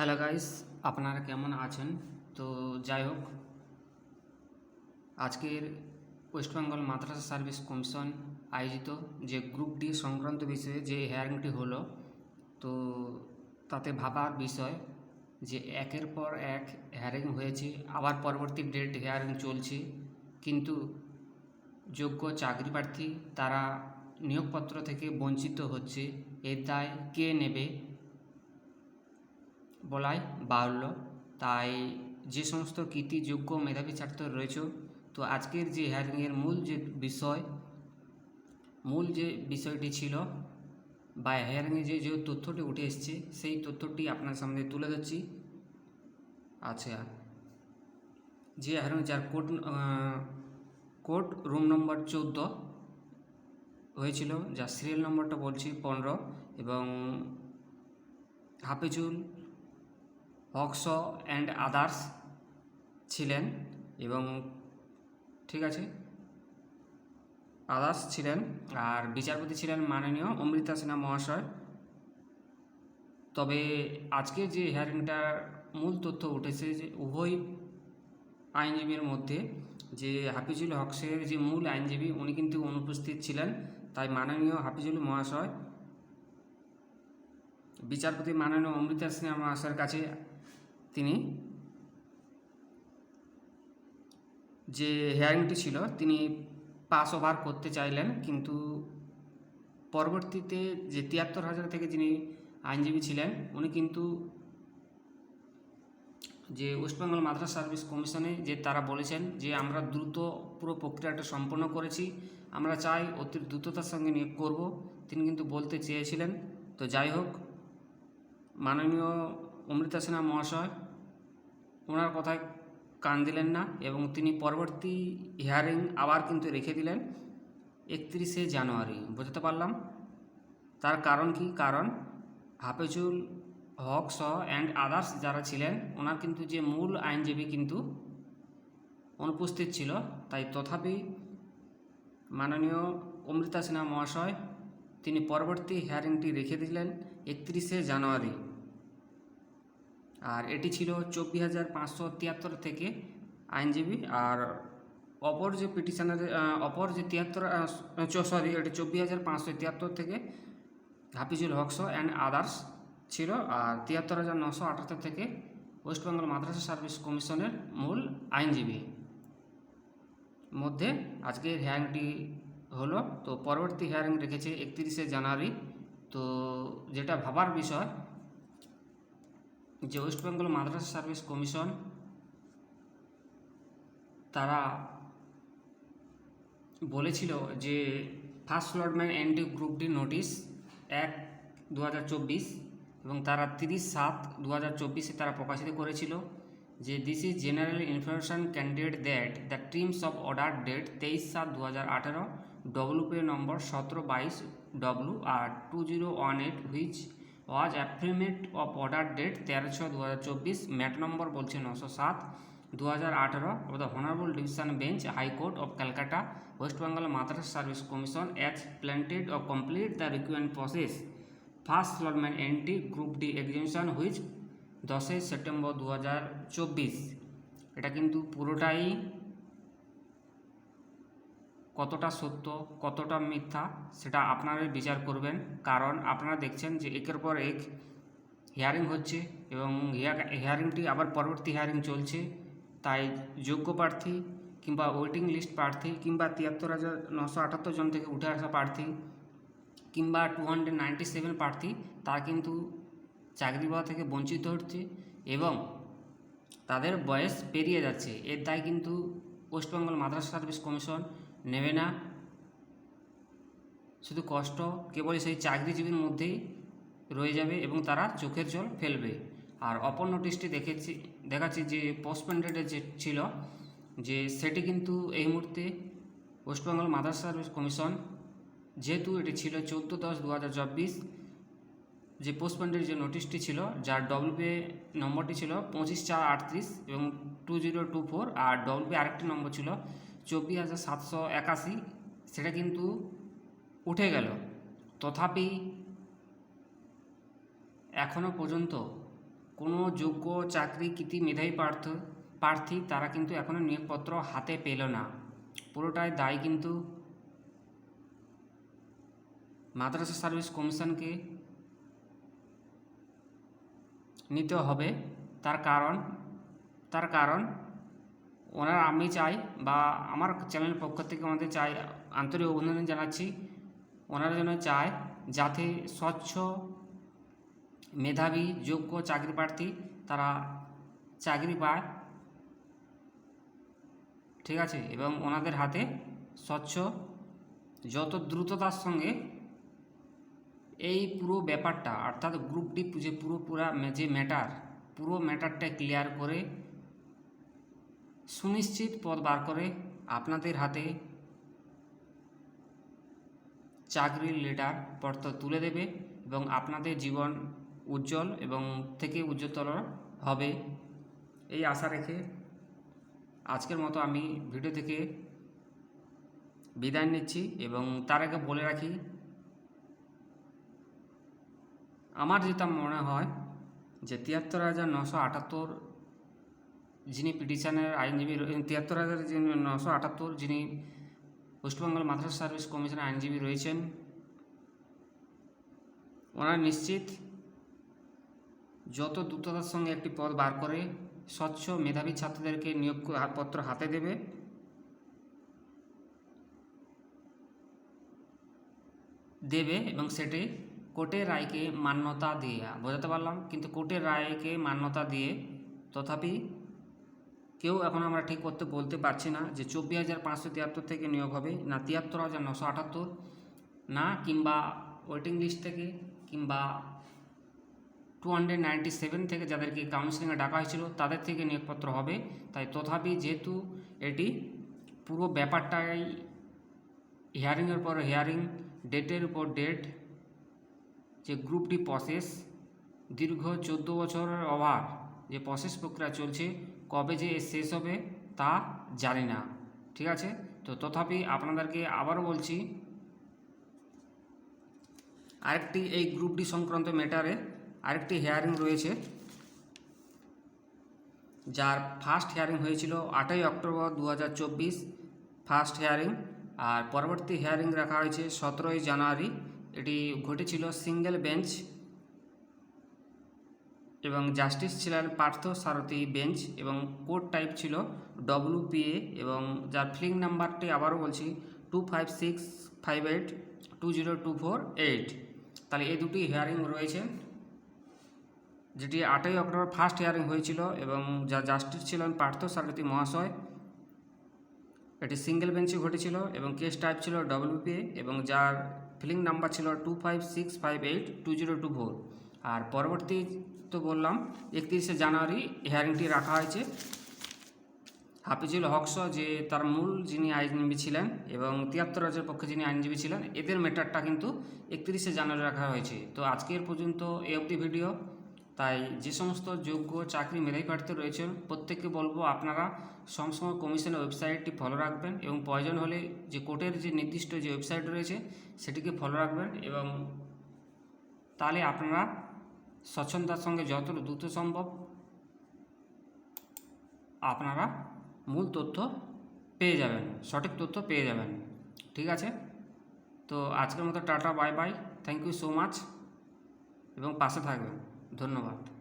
Hello guys আপনারা কেমন আছেন? তো যাই হোক, আজকের West Bengal Madrasah Service Commission আয়োজিত যে গ্রুপ ডি সংক্রান্ত বিষয়ে যে হেয়ারিংটি হলো, তো তাতে ভাবার বিষয় যে একের পর এক হেয়ারিং হয়েছে, আবার পরবর্তী ডেট হেয়ারিং চলছে। কিন্তু যোগ্য চাকরি প্রার্থী তারা নিয়োগপত্র থেকে বঞ্চিত হচ্ছে এর দায় কে নেবে? বলাই বাহুল্য। তাই যে সমস্ত কৃতি যোগ্য, মেধাবী ছাত্র রয়েছে, তো আজকের যে হেয়ারিংয়ের মূল যে বিষয়, মূল যে বিষয়টি ছিল বা হেয়ারিংয়ে যে যে তথ্যটি উঠে এসছে, সেই তথ্যটি আপনার সামনে তুলে ধরছি। আচ্ছা যে হেয়ারিং যার কোড কোড রুম নম্বর চৌদ্দ হয়েছিল, যার সিরিয়াল নম্বরটা বলছি পনেরো এবং হাফিজুল হকস অ্যান্ড আদার্স ছিলেন এবং ঠিক আছে, আদার্স ছিলেন আর বিচারপতি ছিলেন মাননীয় অমৃতা সিনহা মহাশয়। তবে আজকে যে হিয়ারিংটার মূল তথ্য উঠেছে যে উভয় আইনজীবীর মধ্যে যে হাফিজুল হকসের যে মূল আইনজীবী উনি কিন্তু অনুপস্থিত ছিলেন, তাই মাননীয় হাফিজুল মহাশয়, বিচারপতি মাননীয় অমৃতা সিনহা মহাশয়ের কাছে তিনি যে হেয়ারিংটি ছিল, তিনি পাস ওভার করতে চাইলেন, কিন্তু পরবর্তীতে যে তিয়াত্তর হাজার থেকে যিনি আইনজীবী ছিলেন, উনি কিন্তু যে ওয়েস্টবেঙ্গল মাদ্রাস সার্ভিস কমিশনে যে তারা বলেছেন যে, আমরা দ্রুত পুরো প্রক্রিয়াটা সম্পন্ন করেছি, আমরা চাই অতি দ্রুততার সঙ্গে নিয়োগ করব। তিনি কিন্তু বলতে চেয়েছিলেন, তো যাই হোক, মাননীয় অমৃতা সিনহা মহাশয়, ওনার কথায় কান দিলেন না এবং তিনি পরবর্তী হিয়ারিং আবার কিন্তু রেখে দিলেন একত্রিশে জানুয়ারি। বোঝাতে পারলাম? তার কারণ কি? কারণ হাফেজুল হক সহ অ্যান্ড আদার্স যারা ছিলেন, ওনার কিন্তু যে মূল আইনজীবী কিন্তু অনুপস্থিত ছিল, তাই তথাপি মাননীয় অমৃতা সিনহা মহাশয় তিনি পরবর্তী হিয়ারিংটি রেখে দিলেন একত্রিশে জানুয়ারি। আর এটি ছিল চব্বিশ হাজার পাঁচশো তিয়াত্তর থেকে আইনজীবী আর অপর যে পিটিশনের অপর যে তিয়াত্তর সরি এটি চব্বিশ হাজার পাঁচশো তিয়াত্তর থেকে হাফিজুল হকস অ্যান্ড আদার্স ছিল আর তিয়াত্তর হাজার নশো আটাত্তর থেকে ওয়েস্ট বেঙ্গল মাদ্রাসা সার্ভিস কমিশনের মূল আইনজীবী। মধ্যে আজকের হিয়ারিংটি হলো, তো পরবর্তী হিয়ারিং রেখেছে একত্রিশে জানুয়ারি। তো যেটা ভাবার বিষয় যে West Bengal Madrasah Service Commission, তারা বলেছিল যে ফার্স্ট লর্ডম্যান এনডি গ্রুপ ডি নোটিশ এক দু এবং তারা তিরিশ সাত দু হাজার চব্বিশে তারা প্রকাশিত করেছিল যে this is general information candidate that the terms of order date তেইশ সাত দু হাজার আঠেরো ডব্লুপি নম্বর সতেরো বাইশ W R two zero one eight which was affirmed of order date তেরো ছয় দু হাজার চব্বিশ ম্যাট নম্বর বলছে নশো সাত দু হাজার আঠেরো of the honourable division bench high court of Calcutta West Bengal Madrasah Service Commission as planted of complete the recruitment process first লটম্যান এনটি গ্রুপ ডি এক্সামিশন হুইচ দশই সেপ্টেম্বর দু হাজার চব্বিশ। এটা কিন্তু পুরোটাই কতটা সত্য, কতটা মিথ্যা, সেটা আপনারাই বিচার করবেন। কারণ আপনারা দেখছেন যে একের পর এক হিয়ারিং হচ্ছে এবং হিয়ারিংটি আবার পরবর্তী হিয়ারিং চলছে। তাই যোগ্য প্রার্থী কিংবা ওয়েটিং লিস্ট প্রার্থী কিংবা তিয়াত্তর হাজার নশো আটাত্তর জন থেকে উঠে আসা প্রার্থী কিংবা টু হান্ড্রেড নাইনটি সেভেন প্রার্থী, তারা কিন্তু চাকরি পাওয়া থেকে বঞ্চিত হচ্ছে এবং তাদের বয়স পেরিয়ে যাচ্ছে। এর দায় কিন্তু ওয়েস্টবেঙ্গল মাদ্রাসা সার্ভিস কমিশন নেবে না। শুধু কষ্ট কেবল সেই চাকরিজীবীর মধ্যেই রয়ে যাবে এবং তারা চোখের জল ফেলবে। আর অপর নোটিশটি দেখেছি, দেখাচ্ছি যে পোস্টপেন্ডেডের যে ছিল, যে সেটি কিন্তু এই মুহূর্তে ওয়েস্টবেঙ্গল মাদ্রাসা সার্ভিস কমিশন যেহেতু এটি ছিল চোদ্দ দশ দু হাজার চব্বিশ, যে পোস্টপেন্ডের যে নোটিশটি ছিল, যার ডব্লিউপি নম্বরটি ছিল পঁচিশ চার আটত্রিশ এবং two zero two four R WP আরেকটি নম্বর ছিল চব্বিশ হাজার সাতশো একাশি, সেটা কিন্তু উঠে গেল। তথাপি এখনও পর্যন্ত কোনো যোগ্য চাকরিকৃতি মেধাবী প্রার্থ, প্রার্থী তারা কিন্তু এখনও নিয়োগপত্র হাতে পেল না। পুরোটাই দায় কিন্তু মাদ্রাসা সার্ভিস কমিশনকে নিতে হবে। তার কারণ তার কারণ ওনারা আমি চাই বা আমার চ্যানেলের পক্ষ থেকে আমাদের চাই, আন্তরিক অভিনন্দন জানাচ্ছি। ওনারা যেন চায় যাতে স্বচ্ছ, মেধাবী, যোগ্য চাকরি প্রার্থী তারা চাকরি পায়। ঠিক আছে? এবং ওনাদের হাতে স্বচ্ছ, যত দ্রুততার সঙ্গে এই পুরো ব্যাপারটা, অর্থাৎ গ্রুপ ডি যে পুরো পুরা যে ম্যাটার পুরো ম্যাটারটা ক্লিয়ার করে সুনিশ্চিত পদ বার করে আপনাদের হাতে চাকরির লেটার পত্র তুলে দেবে এবং আপনাদের জীবন উজ্জ্বল এবং থেকে উজ্জ্বলতর হবে। এই আশা রেখে আজকের মতো আমি ভিডিও থেকে বিদায় নিচ্ছি এবং তার আগে বলে রাখি, আমার যেটা মনে হয় যে তিয়াত্তর হাজার নশো আটাত্তর যিনি পিটিশনের আইনজীবী তিয়াত্তর হাজার নশো আটাত্তর যিনি ওয়েস্টবেঙ্গল মাদ্রাস সার্ভিস কমিশনের আইনজীবী রয়েছেন, ওনারা নিশ্চিত যত দ্রুততার সঙ্গে একটি পদ বার করে স্বচ্ছ মেধাবী ছাত্রদেরকে নিয়োগ পত্র হাতে দেবে। দেবে এবং সেটি কোর্টের রায়কে মান্যতা দিয়ে, বোঝাতে পারলাম, কিন্তু কোর্টের রায়কে মান্যতা দিয়ে তথাপি কেউ এখন আমরা ঠিক করতে, বলতে পারছি না যে চব্বিশ হাজার পাঁচশো তিয়াত্তর থেকে নিয়োগ হবে, না তিয়াত্তর হাজার নশো আটাত্তর, না কিংবা ওয়েটিং লিস্ট থেকে, কিংবা টু হান্ড্রেড নাইনটি সেভেন থেকে যাদেরকে কাউন্সিলিংয়ে ডাকা হয়েছিল, তাদের থেকে নিয়োগপত্র হবে। তাই তথাপি যেহেতু এটি পুরো ব্যাপারটাই হিয়ারিংয়ের পর হিয়ারিং ডেটের উপর ডেট যে গ্রুপটি প্রসেস দীর্ঘ চোদ্দ বছরের অভাব যে প্রসেস প্রক্রিয়া চলছে কবে যে শেষ হবে তা জানি না, ঠিক আছে? তো তথাপি আপনাদেরকে আবারও বলছি, আরেকটি এই গ্রুপ ডি সংক্রান্ত ম্যাটারে আরেকটি হিয়ারিং রয়েছে, যার ফার্স্ট হিয়ারিং হয়েছিল আটই অক্টোবর দু হাজার চব্বিশ। ফার্স্ট হিয়ারিং আর পরবর্তী হিয়ারিং রাখা হয়েছে সতেরোই জানুয়ারি। এটি ঘটেছিল সিঙ্গেল বেঞ্চ এবং জাস্টিস ছিলেন পার্থ সারথী বেঞ্চ এবং কোর্ট টাইপ ছিল ডব্লিউপিএ এবং যার ফিলিং নাম্বারটি আবারও বলছি two five six five eight two zero two four eight. তাহলে এই দুটি হিয়ারিং রয়েছে, যেটি আটই অক্টোবর ফার্স্ট হিয়ারিং হয়েছিল এবং যা জাস্টিস ছিলেন পার্থ সারথী মহাশয়। এটি সিঙ্গেল বেঞ্চে ঘটেছিল এবং কেস টাইপ ছিল ডব্লিউপিএ এবং যার ফিলিং নাম্বার ছিল two five six five eight two zero two four. আর পরবর্তী তো বললাম, একত্রিশে জানুয়ারি হিয়ারিংটি রাখা হয়েছে। হাফিজুল হকস যে তার মূল যিনি আইনজীবী ছিলেন এবং তিয়াত্তর রাজের পক্ষে যিনি আইনজীবী ছিলেন, এদের ম্যাটারটা কিন্তু একত্রিশে জানুয়ারি রাখা হয়েছে। তো আজকের পর্যন্ত এই অবধি ভিডিও তাই যে সমস্ত যোগ্য চাকরি মেধাবী প্রার্থী রয়েছেন, প্রত্যেককে বলব আপনারা সবসময় কমিশনের ওয়েবসাইটটি ফলো রাখবেন এবং প্রয়োজন হলে যে কোর্টের যে নির্দিষ্ট যে ওয়েবসাইট রয়েছে, সেটিকে ফলো রাখবেন এবং তাহলে আপনারা স্বচ্ছন্দার সঙ্গে যত দ্রুত সম্ভব আপনারা মূল তথ্য পেয়ে যাবেন, সঠিক তথ্য পেয়ে যাবেন। ঠিক আছে? তো আজকের মতো tata, bye bye. Thank you so much এবং পাশে থাকবেন। ধন্যবাদ।